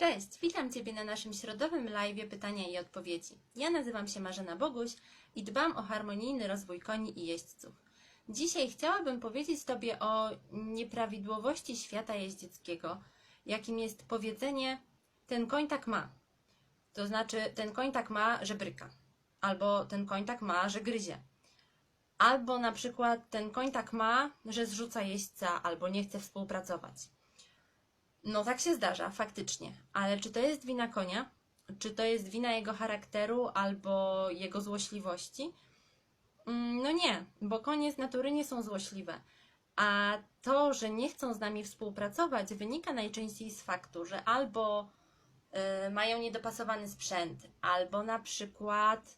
Cześć, witam Ciebie na naszym środowym live pytania i odpowiedzi. Ja nazywam się Marzena Boguś i dbam o harmonijny rozwój koni i jeźdźców. Dzisiaj chciałabym powiedzieć Tobie o nieprawidłowości świata jeździeckiego, jakim jest powiedzenie ten koń tak ma. To znaczy ten koń tak ma, że bryka. Albo ten koń tak ma, że gryzie. Albo na przykład ten koń tak ma, że zrzuca jeźdźca albo nie chce współpracować. No tak się zdarza, faktycznie. Ale czy to jest wina konia? Czy to jest wina jego charakteru albo jego złośliwości? Mm, No nie, bo konie z natury nie są złośliwe. A to, że nie chcą z nami współpracować, wynika najczęściej z faktu, że albo y, mają niedopasowany sprzęt, albo na przykład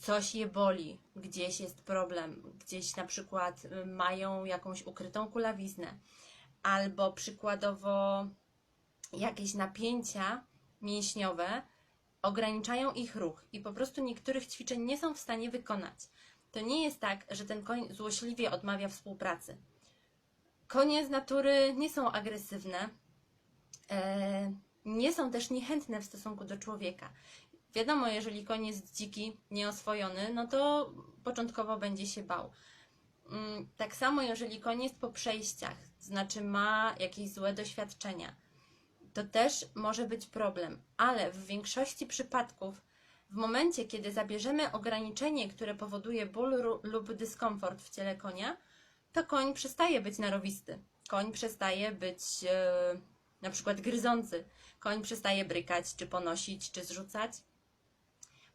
coś je boli, gdzieś jest problem, gdzieś na przykład y, mają jakąś ukrytą kulawiznę albo przykładowo jakieś napięcia mięśniowe ograniczają ich ruch i po prostu niektórych ćwiczeń nie są w stanie wykonać. To nie jest tak, że ten koń złośliwie odmawia współpracy. Konie z natury nie są agresywne, e, nie są też niechętne w stosunku do człowieka. Wiadomo, jeżeli koń jest dziki, nieoswojony, no to początkowo będzie się bał. Mm, Tak samo, jeżeli koń jest po przejściach, to znaczy ma jakieś złe doświadczenia, to też może być problem, ale w większości przypadków, w momencie, kiedy zabierzemy ograniczenie, które powoduje ból lub dyskomfort w ciele konia, to koń przestaje być narowisty. Koń przestaje być e, na przykład gryzący. Koń przestaje brykać, czy ponosić, czy zrzucać.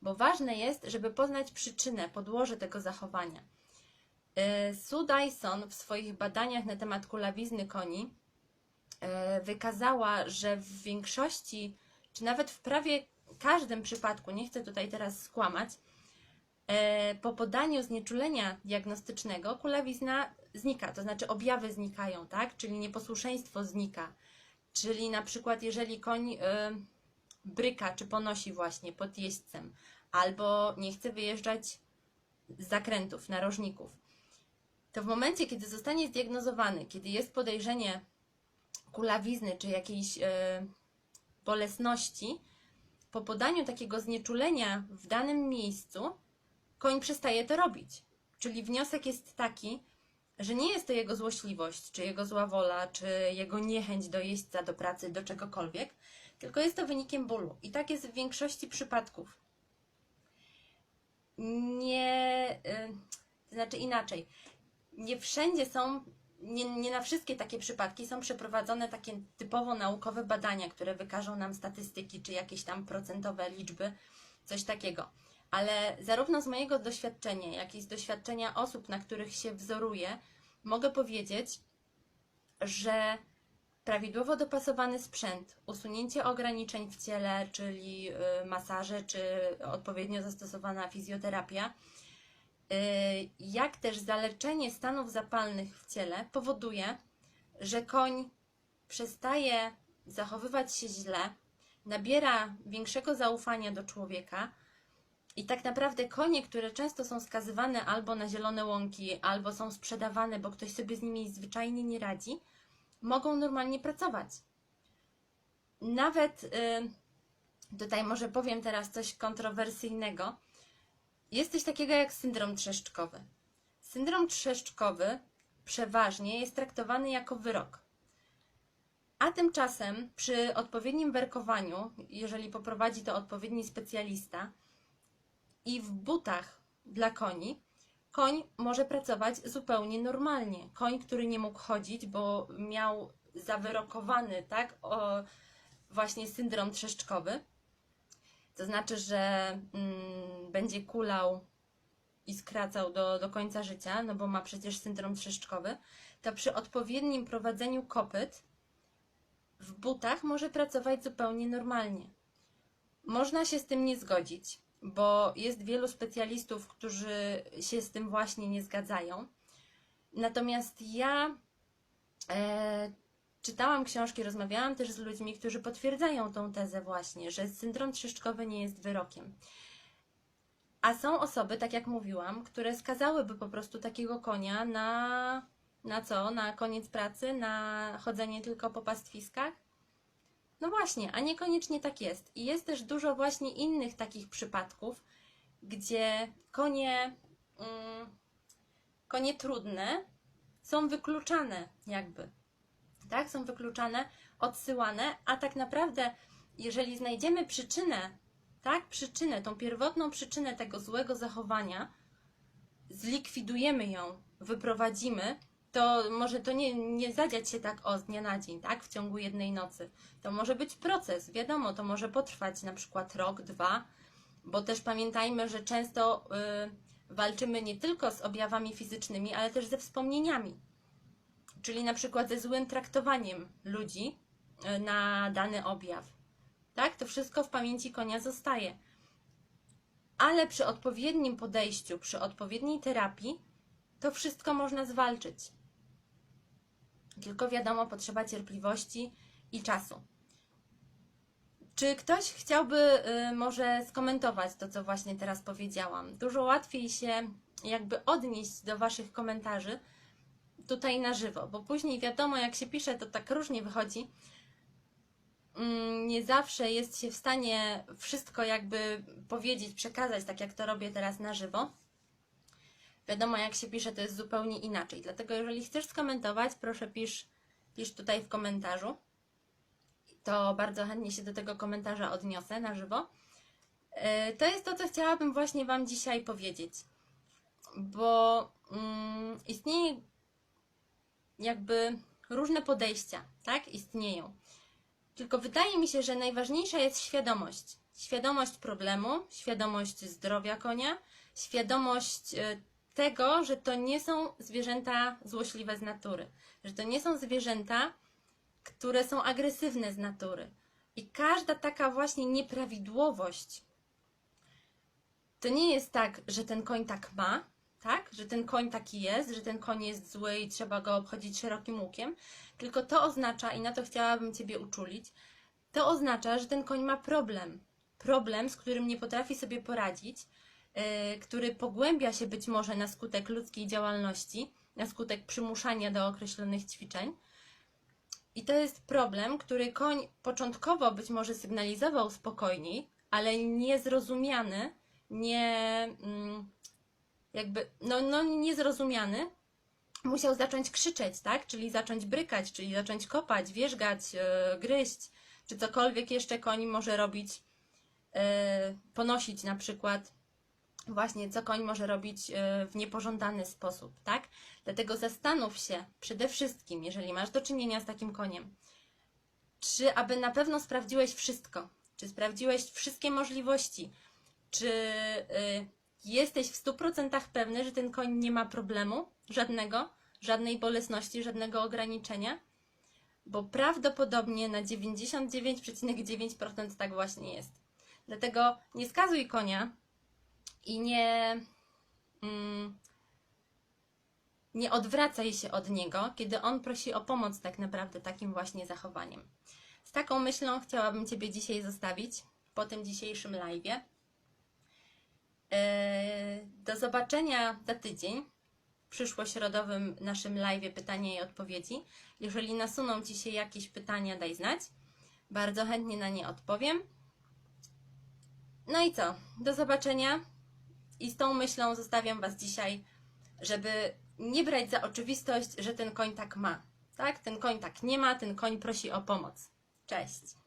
Bo ważne jest, żeby poznać przyczynę, podłoże tego zachowania. E, Sue Dyson w swoich badaniach na temat kulawizny koni e, wykazała, że w większości, czy nawet w prawie każdym przypadku, nie chcę tutaj teraz skłamać, e, po podaniu znieczulenia diagnostycznego kulawizna znika, to znaczy objawy znikają, tak? Czyli nieposłuszeństwo znika. Czyli na przykład jeżeli koń bryka czy ponosi właśnie pod jeźdźcem, albo nie chce wyjeżdżać z zakrętów, narożników, to w momencie, kiedy zostanie zdiagnozowany, kiedy jest podejrzenie kulawizny czy jakiejś e, bolesności, po podaniu takiego znieczulenia w danym miejscu, koń przestaje to robić. Czyli wniosek jest taki, że nie jest to jego złośliwość, czy jego zła wola, czy jego niechęć do jeźdźca, do pracy, do czegokolwiek, tylko jest to wynikiem bólu. I tak jest w większości przypadków. Nie, to znaczy inaczej nie wszędzie są, nie, nie na wszystkie takie przypadki są przeprowadzone takie typowo naukowe badania, które wykażą nam statystyki czy jakieś tam procentowe liczby, coś takiego. Ale zarówno z mojego doświadczenia, jak i z doświadczenia osób, na których się wzoruję, mogę powiedzieć, że prawidłowo dopasowany sprzęt, usunięcie ograniczeń w ciele, czyli y, masaże, czy odpowiednio zastosowana fizjoterapia, jak też zaleczenie stanów zapalnych w ciele powoduje, że koń przestaje zachowywać się źle, nabiera większego zaufania do człowieka i tak naprawdę konie, które często są skazywane albo na zielone łąki, albo są sprzedawane, bo ktoś sobie z nimi zwyczajnie nie radzi, mogą normalnie pracować. Nawet y, tutaj może powiem teraz coś kontrowersyjnego, jest coś takiego jak syndrom trzeszczkowy. Syndrom trzeszczkowy przeważnie jest traktowany jako wyrok. A tymczasem przy odpowiednim werkowaniu, jeżeli poprowadzi to odpowiedni specjalista i w butach dla koni, koń może pracować zupełnie normalnie. Koń, który nie mógł chodzić, bo miał zawyrokowany, tak, o, właśnie syndrom trzeszczkowy, to znaczy, że mm, będzie kulał i skracał do, do końca życia, no bo ma przecież syndrom trzeszczkowy, to przy odpowiednim prowadzeniu kopyt w butach może pracować zupełnie normalnie. Można się z tym nie zgodzić, bo jest wielu specjalistów, którzy się z tym właśnie nie zgadzają. Natomiast ja e, czytałam książki, rozmawiałam też z ludźmi, którzy potwierdzają tą tezę właśnie, że syndrom trzeszczkowy nie jest wyrokiem. A są osoby, tak jak mówiłam, które skazałyby po prostu takiego konia na, na co? Na koniec pracy, na chodzenie tylko po pastwiskach? No właśnie, a niekoniecznie tak jest. I jest też dużo właśnie innych takich przypadków, gdzie konie, mm, konie trudne są wykluczane, jakby. Tak, są wykluczane, odsyłane, a tak naprawdę, jeżeli znajdziemy przyczynę, tak, przyczynę, tą pierwotną przyczynę tego złego zachowania, zlikwidujemy ją, wyprowadzimy, to może to nie, nie zadziać się tak o z dnia na dzień, tak, w ciągu jednej nocy. To może być proces, wiadomo, to może potrwać na przykład rok, dwa, bo też pamiętajmy, że często y, walczymy nie tylko z objawami fizycznymi, ale też ze wspomnieniami. Czyli na przykład ze złym traktowaniem ludzi y, na dany objaw. Tak, to wszystko w pamięci konia zostaje. Ale przy odpowiednim podejściu, przy odpowiedniej terapii, to wszystko można zwalczyć. Tylko wiadomo, potrzeba cierpliwości i czasu. Czy ktoś chciałby y, może skomentować to, co właśnie teraz powiedziałam? Dużo łatwiej się jakby odnieść do Waszych komentarzy tutaj na żywo, bo później wiadomo, jak się pisze, to tak różnie wychodzi. Mm, Nie zawsze jest się w stanie wszystko jakby powiedzieć, przekazać, tak jak to robię teraz na żywo. Wiadomo, jak się pisze, to jest zupełnie inaczej. Dlatego, jeżeli chcesz skomentować, proszę pisz, pisz tutaj w komentarzu. To bardzo chętnie się do tego komentarza odniosę na żywo. E, To jest to, co chciałabym właśnie Wam dzisiaj powiedzieć. Bo mm, istnieje jakby różne podejścia, tak? Istnieją. Tylko wydaje mi się, że najważniejsza jest świadomość. Świadomość problemu, świadomość zdrowia konia, świadomość e, tego, że to nie są zwierzęta złośliwe z natury, że to nie są zwierzęta, które są agresywne z natury. I każda taka właśnie nieprawidłowość to nie jest tak, że ten koń tak ma, tak? Że ten koń taki jest, że ten koń jest zły i trzeba go obchodzić szerokim łukiem, tylko to oznacza, i na to chciałabym Ciebie uczulić, to oznacza, że ten koń ma problem. Problem, z którym nie potrafi sobie poradzić, yy, który pogłębia się być może na skutek ludzkiej działalności, na skutek przymuszania do określonych ćwiczeń. I to jest problem, który koń początkowo być może sygnalizował spokojniej, ale niezrozumiany, nie mm, jakby, no, no niezrozumiany, musiał zacząć krzyczeć, tak? Czyli zacząć brykać, czyli zacząć kopać, wierzgać, yy, gryźć, czy cokolwiek jeszcze koń może robić, yy, ponosić na przykład właśnie, co koń może robić yy, w niepożądany sposób, tak? Dlatego zastanów się przede wszystkim, jeżeli masz do czynienia z takim koniem, czy aby na pewno sprawdziłeś wszystko, czy sprawdziłeś wszystkie możliwości, czy y, jesteś w 100% pewny, że ten koń nie ma problemu żadnego, żadnej bolesności, żadnego ograniczenia? Bo prawdopodobnie na 99,9% tak właśnie jest. Dlatego nie skazuj konia i nie, mm, nie odwracaj się od niego, kiedy on prosi o pomoc tak naprawdę takim właśnie zachowaniem. Z taką myślą chciałabym Ciebie dzisiaj zostawić po tym dzisiejszym live'ie. Yy, Do zobaczenia za tydzień w przyszłośrodowym naszym live pytania i odpowiedzi. Jeżeli nasuną Ci się jakieś pytania, daj znać. Bardzo chętnie na nie odpowiem. No i co? Do zobaczenia. I z tą myślą zostawiam Was dzisiaj, żeby nie brać za oczywistość, że ten koń tak ma. Tak? Ten koń tak nie ma, ten koń prosi o pomoc. Cześć.